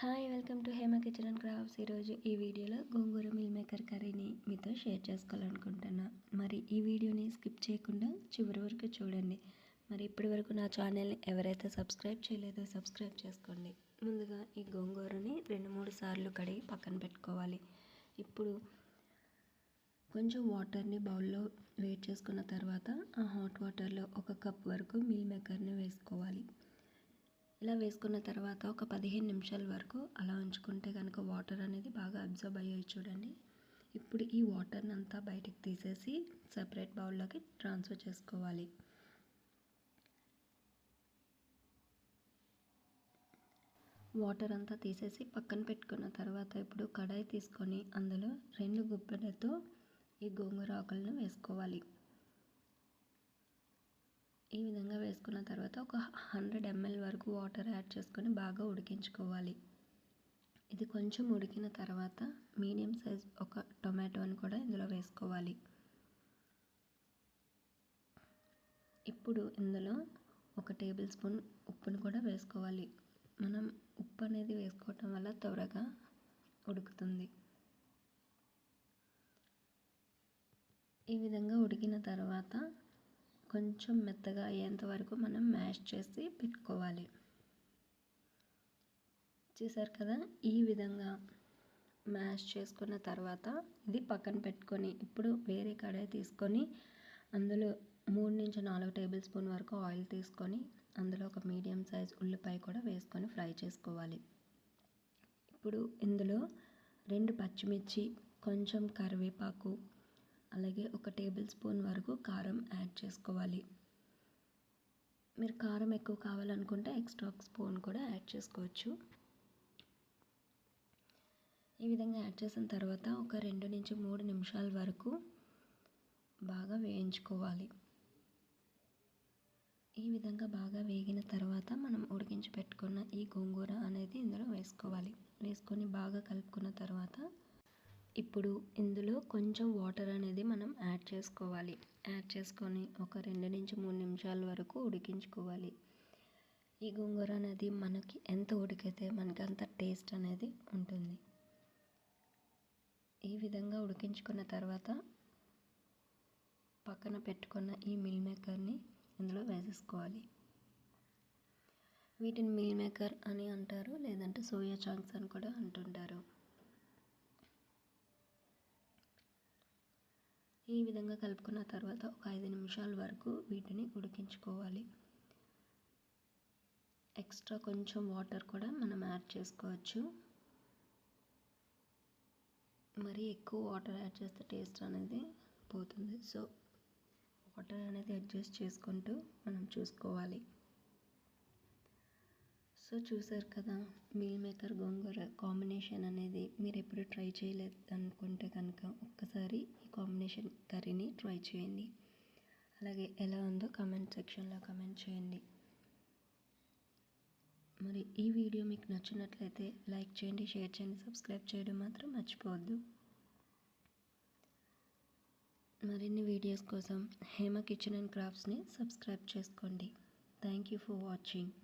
Hi welcome to Hema kitchen and crafts. ఈరోజు ఈ వీడియోలో గోంగూర మిల్ మేకర్ కర్రీని మీతో షేర్ చేసుకోవాలనుకుంటున్నా. మరి ఈ వీడియోని స్కిప్ చేయకుండా చివరి వరకు చూడండి. మరి ఇప్పటి వరకు నా ఛానల్ని ఎవరైతే సబ్స్క్రైబ్ చేయలేదో సబ్స్క్రైబ్ చేసుకోండి. ముందుగా ఈ గోంగూరని రెండు మూడు సార్లు కడిగి పక్కన పెట్టుకోవాలి. ఇప్పుడు కొంచెం వాటర్ని బౌల్లో వేట్ చేసుకున్న తర్వాత ఆ హాట్ వాటర్లో ఒక కప్ వరకు మిల్ మేకర్ని వేసుకోవాలి. ఇలా వేసుకున్న తర్వాత ఒక పదిహేను నిమిషాల వరకు అలా ఉంచుకుంటే కనుక వాటర్ అనేది బాగా అబ్జర్బ్ అయ్యాయి చూడండి. ఇప్పుడు ఈ వాటర్ని అంతా బయటికి తీసేసి సపరేట్ బౌల్లోకి ట్రాన్స్ఫర్ చేసుకోవాలి. వాటర్ అంతా తీసేసి పక్కన పెట్టుకున్న తర్వాత ఇప్పుడు కడాయి తీసుకొని అందులో రెండు గుప్పెలతో ఈ గోంగూర ఆకులను వేసుకోవాలి. ఈ విధంగా వేసుకున్న తర్వాత ఒక హండ్రెడ్ ఎంఎల్ వరకు వాటర్ యాడ్ చేసుకొని బాగా ఉడికించుకోవాలి. ఇది కొంచెం ఉడికిన తర్వాత మీడియం సైజ్ ఒక టొమాటోని కూడా ఇందులో వేసుకోవాలి. ఇప్పుడు ఇందులో ఒక టేబుల్ స్పూన్ ఉప్పును కూడా వేసుకోవాలి. మనం ఉప్పు అనేది వేసుకోవటం వల్ల త్వరగా ఉడుకుతుంది. ఈ విధంగా ఉడికిన తర్వాత కొంచెం మెత్తగా అయ్యేంత వరకు మనం మ్యాష్ చేసి పెట్టుకోవాలి. చూసారు కదా? ఈ విధంగా మ్యాష్ చేసుకున్న తర్వాత ఇది పక్కన పెట్టుకొని ఇప్పుడు వేరే కడాయి తీసుకొని అందులో మూడు నుంచి నాలుగు టేబుల్ స్పూన్ వరకు ఆయిల్ తీసుకొని అందులో ఒక మీడియం సైజ్ ఉల్లిపాయ కూడా వేసుకొని ఫ్రై చేసుకోవాలి. ఇప్పుడు ఇందులో రెండు పచ్చిమిర్చి కొంచెం కరివేపాకు అలాగే ఒక టేబుల్ స్పూన్ వరకు కారం యాడ్ చేసుకోవాలి. మీరు కారం ఎక్కువ కావాలనుకుంటే ఎక్స్ట్రా స్పూన్ కూడా యాడ్ చేసుకోవచ్చు. ఈ విధంగా యాడ్ చేసిన తర్వాత ఒక రెండు నుంచి మూడు నిమిషాల వరకు బాగా వేయించుకోవాలి. ఈ విధంగా బాగా వేగిన తర్వాత మనం ఉడికించి పెట్టుకున్న ఈ గోంగూర అనేది ఇందులో వేసుకోవాలి. వేసుకొని బాగా కలుపుకున్న తర్వాత ఇప్పుడు ఇందులో కొంచెం వాటర్ అనేది మనం యాడ్ చేసుకోవాలి. యాడ్ చేసుకొని ఒక రెండు నుంచి మూడు నిమిషాల వరకు ఉడికించుకోవాలి. ఈ గోంగూర అనేది మనకి ఎంత ఉడికితే మనకి అంత టేస్ట్ అనేది ఉంటుంది. ఈ విధంగా ఉడికించుకున్న తర్వాత పక్కన పెట్టుకున్న ఈ మిల్ మేకర్ని ఇందులో వేసేసుకోవాలి. వీటిని మిల్ మేకర్ అని అంటారు లేదంటే సోయా చాంక్స్ అని కూడా అంటుంటారు. ఈ విధంగా కలుపుకున్న తర్వాత ఒక ఐదు నిమిషాల వరకు వీటిని ఉడికించుకోవాలి. ఎక్స్ట్రా కొంచెం వాటర్ కూడా మనం యాడ్ చేసుకోవచ్చు. మరి ఎక్కువ వాటర్ యాడ్ చేస్తే టేస్ట్ అనేది పోతుంది. సో వాటర్ అనేది అడ్జస్ట్ చేసుకుంటూ మనం చూసుకోవాలి. సో చూసారు కదా మీల్ మేకర్ గోంగూర కాంబినేషన్ అనేది మీరు ఎప్పుడు ట్రై చేయలేదు అనుకుంటే కనుక ఒక్కసారి ఈ కాంబినేషన్ కర్రీని ట్రై చేయండి. అలాగే ఎలా ఉందో కమెంట్ సెక్షన్లో కమెంట్ చేయండి. మరి ఈ వీడియో మీకు నచ్చినట్లయితే లైక్ చేయండి షేర్ చేయండి సబ్స్క్రైబ్ చేయడం మాత్రం మర్చిపోవద్దు. మరిన్ని వీడియోస్ కోసం హేమ కిచెన్ అండ్ క్రాఫ్ట్స్ని సబ్స్క్రైబ్ చేసుకోండి. Thank you for watching